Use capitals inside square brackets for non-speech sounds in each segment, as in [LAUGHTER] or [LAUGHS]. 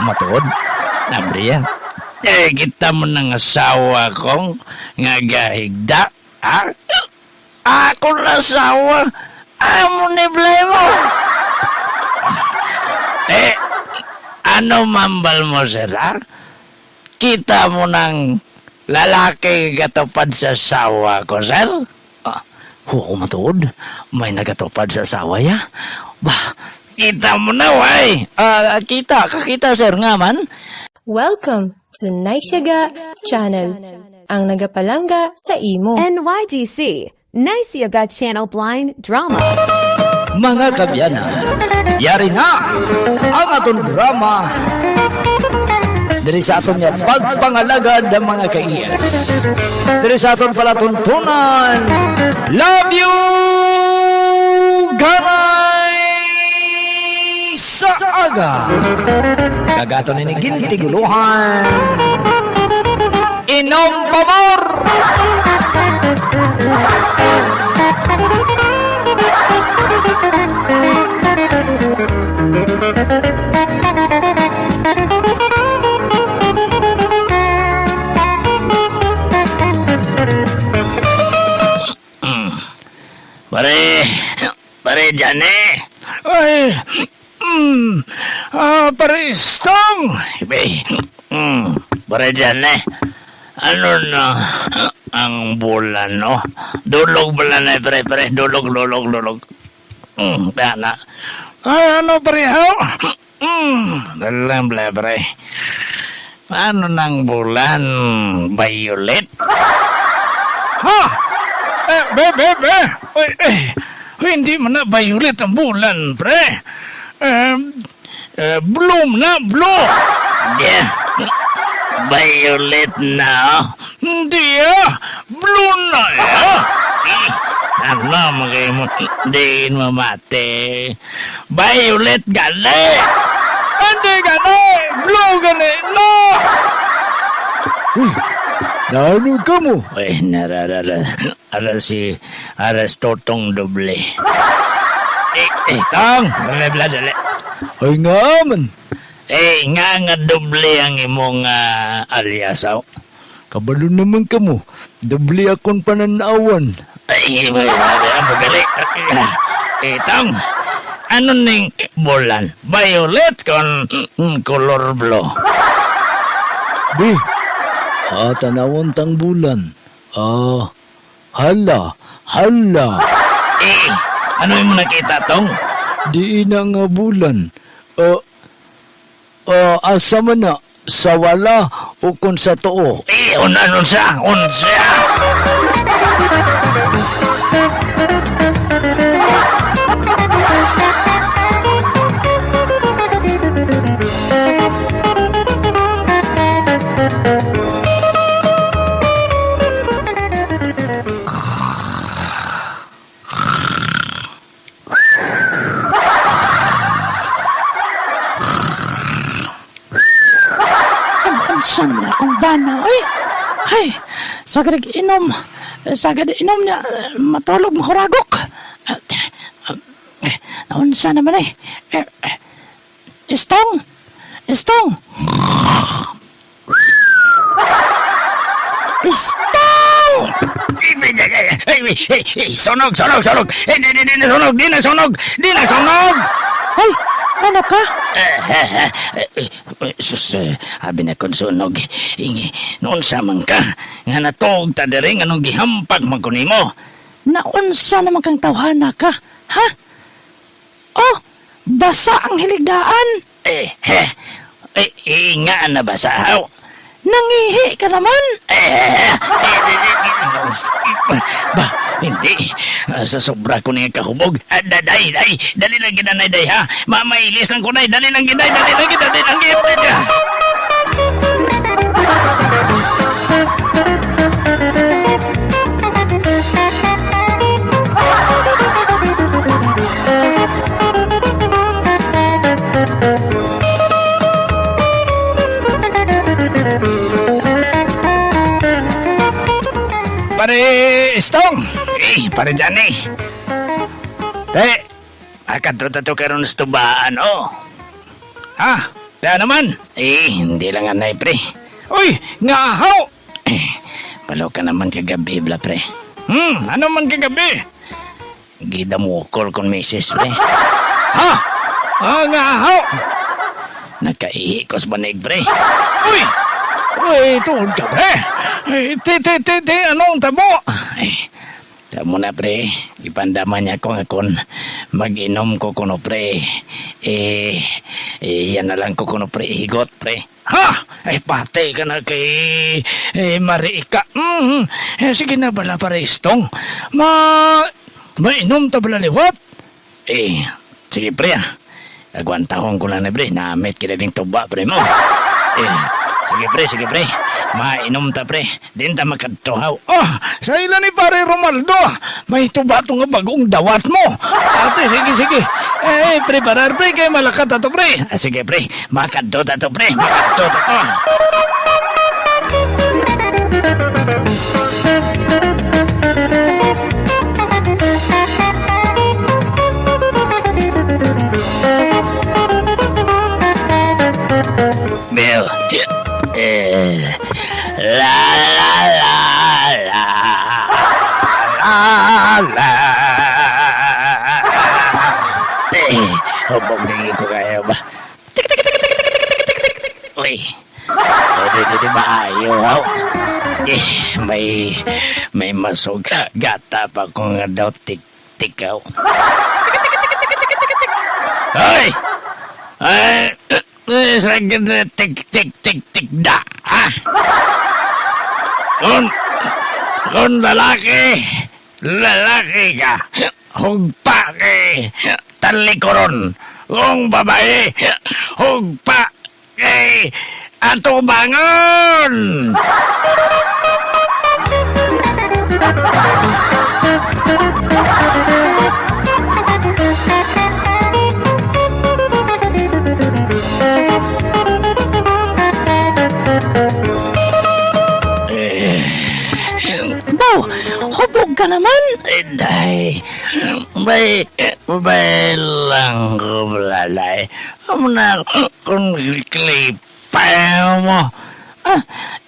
Matuod. Nabriya. Eh, kita mo ng asawa kong nga gahigda. Ha? Ako na asawa. Amo ni mo. Eh, ano mambal mo, sir, ha? Kita mo ng lalaki gatupad sa asawa ko, sir? Ah, oo, matuod. May nagatupad sa asawa, ya? Bah, kita mo na, way. Ah, kita, kakita, sir, nga man. Welcome to Naisyaga Channel, ang nagapalangga sa imo. NYGC, Nice Yoga Channel Blind Drama. Mga kabyanan, yari na ang atong drama Diri sa aton nga pagpangalagad ng mga kaiyas. Diri sa aton palatuntunan. Sa aga! Kagaton ni gintiguluhan. Inom pamor! Pare, pare Jane. Ay, mm, ah, pare Stong. Ibe, mm, pare Jane. Ano na ang bulan, no? Dulog bulan na, pare, pare. Dulog, dulog, dulog. Mm, kaya na. Ay, ano, pare, ho? Mm, dalam, pare, pare. Ano nang bulan? Violet? Ha? Eh, be, be, be. Uy, eh, hindi mo na violet ang bulan, pre. Eh, eh, bloom na, bloom. Yeah. Violet na, oh. Hindi, ah. Blue na, ah. Eh, Ano, magay mo, hindi mamate. Violet gani. Hindi gani. Blue gani, no. Uy, Naano ka mo? Ay, nararara. Ara si Aras Totong Doble. Eh, eh, Tong! Dali, dali. Ay nga man. Eh, nga nga doble ang imong uh, alyasaw. Kabalo naman ka mo. Doble akong pananawan. Ay, may ano gali. Eh, Tong! Ano ning bulan? Violet kon mm, color blue. Di, Ah, tanawon tang bulan. Ah, hala, hala. Eh, ano yung nakita tong? Di na nga bulan. Ah, ah, asa man na? Sa wala o kung sa too? Eh, una nun siya, unsa. Sagad inom. Sagad inom niya, matulog mahuragok. Naunsa naman eh. Eh, eh, Istong! Istong! Istong! Sunog, sunog, sunog! Eh, di, di, na sunog, di na sunog, di na sunog! Ay, ano ka? Sus, eh, abi na kong sunog. Ingi, noon sa man ka, nga natog ta diri nga nung gihampag magkunimo. Naunsa naman kang tawhana ka? Ha? Oh, basa ang hiligdaan. Eh, heh, eh, eh, nga na ba sa haw? Nangihi ka naman. Eh, eh, di, di, di, ba, hindi. Ah, Sa sobra ko niya kahubog. Ah, daday, day, dali lang ginanay, day, ha? Mamailis lang ko, day, dali lang ginay, dali lang ginay, dali lang ginay. Pare Stong! Eh, pare Johnny! Eh, akad to to karon sa tubaan, oh. Ha? Kaya naman. Eh, hindi lang anay, pre. Uy, nga ho! Eh, [CLEARS THROAT] palo ka naman kagabi, bla, pre. Hmm, ano man kagabi? Gida mo call kon misis, pre. [LAUGHS] ha? Ah, nga ho! Nakaihikos banig, pre. Uy! Uy, tuod ka, pre. Eh, ti, ti, ti, ti, anong tabo? Eh, Tamo na pre, ipandaman niya ko nga kung mag-inom ko kuno pre. Eh, eh, yan na lang ko kuno pre, higot pre. Ha! Ay, patay ka na kay eh, Marika. Mm, eh, sige na bala paristong. Ma... Mainom ta bala liwat? Eh, sige pre ah. Agwantahon ko lang na pre, namit kinaling tuba pre mo. Eh, sige pre, sige pre. Mainom ta pre, din ta makadtuhaw. Oh, sa ila ni pare Romaldo, may tuba to nga bagong dawat mo. Ate, sige, sige. Eh, pre, parar pre, kay malakat ato pre. Ah, sige pre, makadto ta to pre, makadto ta to. Hindi hindi maayo haw. Eh, may may masuga gata pa ko nga daw tik tikaw. Hoy! Ay, eh, sakit na tik tik tik tik da. Ha? Kung, kung lalaki, lalaki ka, hugpa kay talikoron. Kung babae, hugpa kay Ato Bangon! Bow, hubog ka naman! Eh, dahi bay lang ko lalay. Amna kung klipa mo. Ah,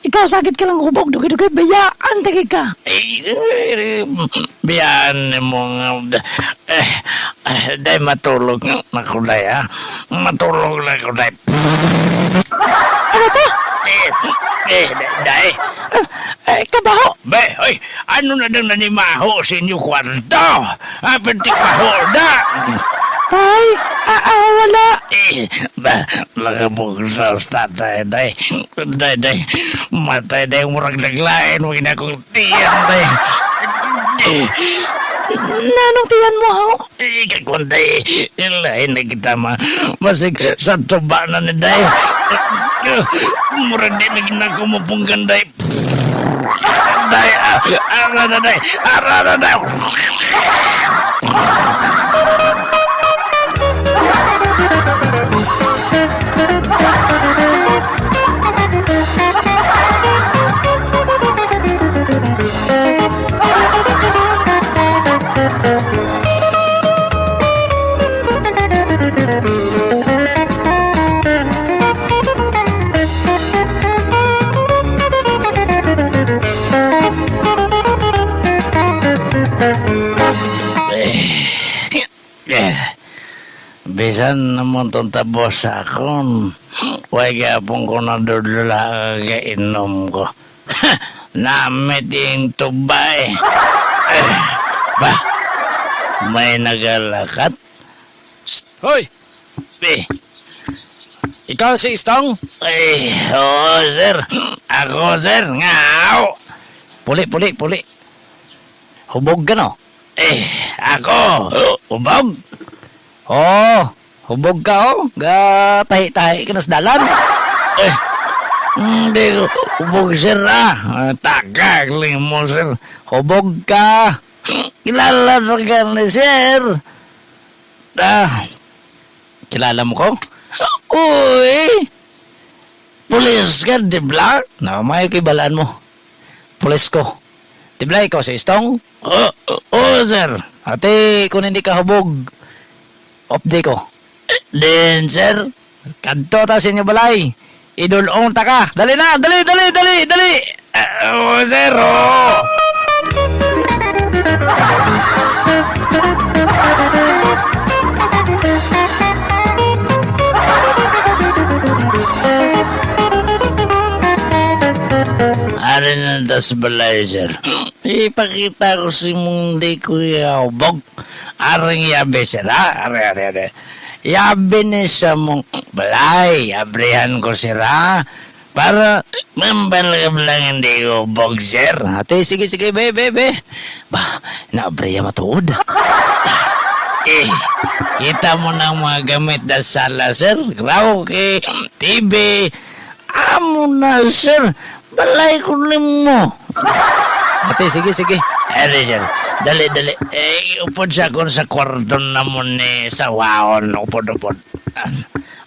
ikaw sakit ka lang hubog. Dugi-dugi, bayaan tagi ka. Biyan mo nga. Eh, eh, day matulog na ko day, ha? Matulog na ko day. Ano to? Eh, eh, day. Ah, eh, kabaho. Be, oy, ano na daw nanimaho sa inyo kwarto? Ah, pentik maho na. Tay, ah, ah, wala. Eh, ba, nakabog sa tatay, day. Day, day. Matay, day, murag naglain. Huwag na akong tiyan, day. Eh, Nanong tiyan mo, ha? eh, kakunday. Ilahin na kita, ma. Masig sa tuba na ni day. Murag di na ginakumupunggan, day. Day, ah, ara na, day. Ara na, day. Bisan naman itong tapos sa akon. Huwag yapon ko na dudula kainom ko. [LAUGHS] Namit yung tubay. Eh, [LAUGHS] ba, may nagalakat? Hoy! Eh, Ikaw si Istong? eh, oo, sir. Ako, sir. Ngaw. Puli, puli, puli. Hubog ka, no? Eh, ako. Hubog. Oo, hubog ka oh. Ga tahi-tahi ka na sa dalan. Eh, hindi ko hubog, sir, ah. Ah, Tagagling mo, sir. Hubog ka. Kilala mo ka ni sir. Ah, Kilala mo ko? uy. Pulis ka, di ba? Na, may kibalaan mo. Pulis ko. Tibla ikaw si Istong? Oo, oh, sir. Ate, kung hindi ka hubog, off day ko. Din, sir. Kadto ta sa inyo balay. Idulong ta ka. Dali na, dali, dali, dali, dali. Oh, sir, oh. Ari na das balay, sir. Ipakita ko si mong di kuya ubog. Aring yabe, sir, ha? Ari, ari, ari. Yabe ni sa mong balay. Abrihan ko, sir, ha? Para mambalagam lang hindi ko sir. Ate, sige, sige, be, be, be. Ba, naabriya matuod. [LAUGHS] Eh, kita mo na mga gamit na sala, sir. Kay TV. Amo na, sir. Balay ko mo. [LAUGHS] Ate, sige, sige. Ere, sir. Dali, dali. Eh, upod siya kung sa kwarto na mo ni sa waon. Upod, upod.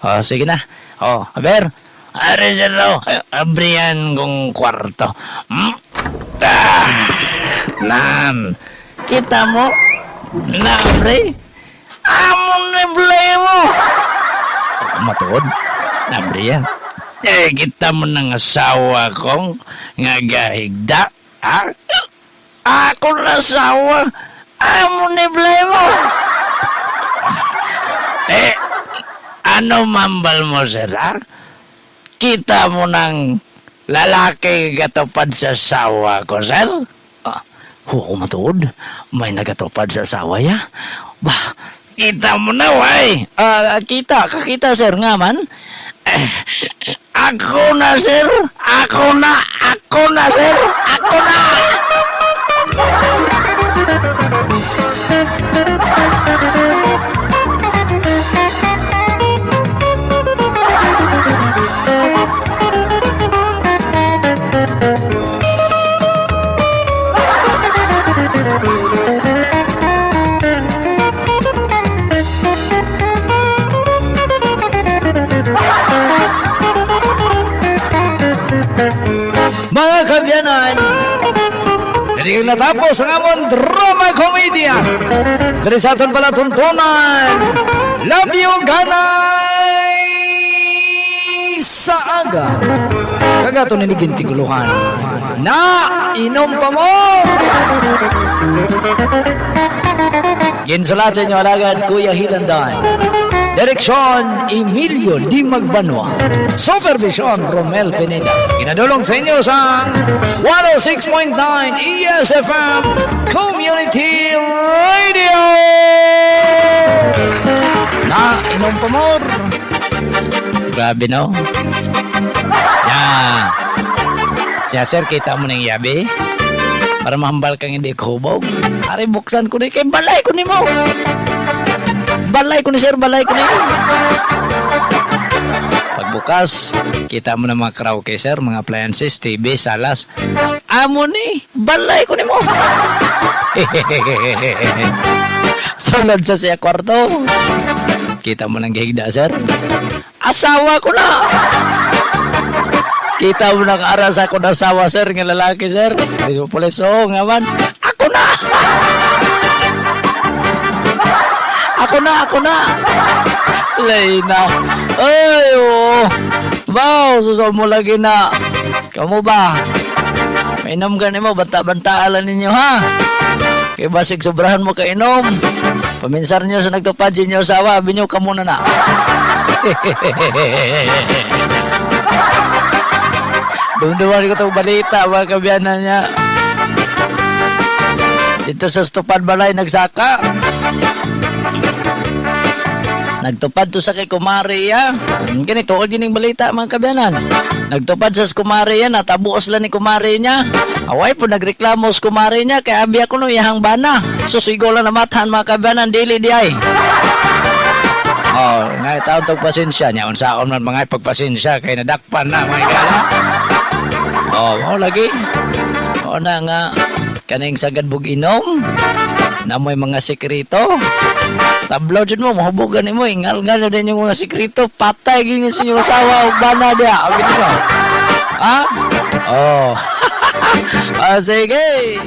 Oh, sige na. Oh, aber. Are, sir, oh. Abrihan kong kwarto. Hmm? Ah, nan. Kita mo? Nabre? Amo na blay mo. Matuod. Nabre yan. Eh, kita mo ng asawa kong nga gahigda. Ha? Ako na asawa. Amo ni blay mo. Eh, ano mambal mo, ha? Kita mo ng lalaki gatupad sa asawa ko, sir? Ah, oo, matuod. May nagatupad sa asawa ya. Bah, kita mo na, way. Ah, kita, kakita, sir, nga man. Eh, ako na, sir. Ako na. Ako na, sir. Ako na. Thank you. Dili kang natapos ang amon drama komedya. Dili sa aton pala tuntunan. Love you, ganay! Sa aga. Kagato ni tiguluhan. Na, inom pa mo! Ginsulat sa inyo alagad, Kuya Hilandan. Direksyon, Emilio Di Magbanwa. Supervision, Romel Pineda. Ginadulong sa inyo sa 106.9 ESFM Community Radio. Na, inom pa more. Grabe, no? Yan. Siya, sir, kita mo ng yabi? Para mahambal kang hindi kubog. Ari, buksan ko ni kay balay ko ni mo. Balay ko ni sir, balay ko ni. Pagbukas, kita mo ng mga karaoke, sir, mga appliances, TV, salas. Amo ni, balay ko ni mo. [LAUGHS] Sunod sa siya kwarto. Kita mo ng gihigda, sir. Asawa ko na. Kita mo ng aras ako na asawa, sir, ng lalaki, sir. So, pulis, oo, nga man. Na! ako na! Lay na. Ay, oo. Wow, suso mo lagi na. Kamu ba? Mainom ka mo, banta-bantaalan ninyo, ha? Kaya basig sobrahan mo kainom. Paminsar nyo sa nagtupad sa inyo asawa, binyo ka muna na. [LAUGHS] Dumduman ko itong balita, mga kabiyanan niya. Dito sa Stupad Balay, nagsaka. Nagtupad to sa kay Kumaria. Ganito, o gining balita, mga kabiyanan. Nagtupad sa Kumaria, natabuos lang ni Kumari niya. Away po, nagreklamo sa Kumari niya, kaya abi ako no, ihang bana. So, sigo lang namatahan, mga kabiyanan, dili di ay. Oh, nga taon tog pasensya niya. Unsa akon man mga pagpasensya kay nadakpan na mga igala. Oh, mo lagi. O na nga kaning sagad bug inom na may mga sekreto. Tablo jud mo mahubogan nimo ingal ngal din yung mga sekreto patay gini sa inyong asawa ug bana dia. Abi mo. Ha? Oh. [LAUGHS] ah, sige.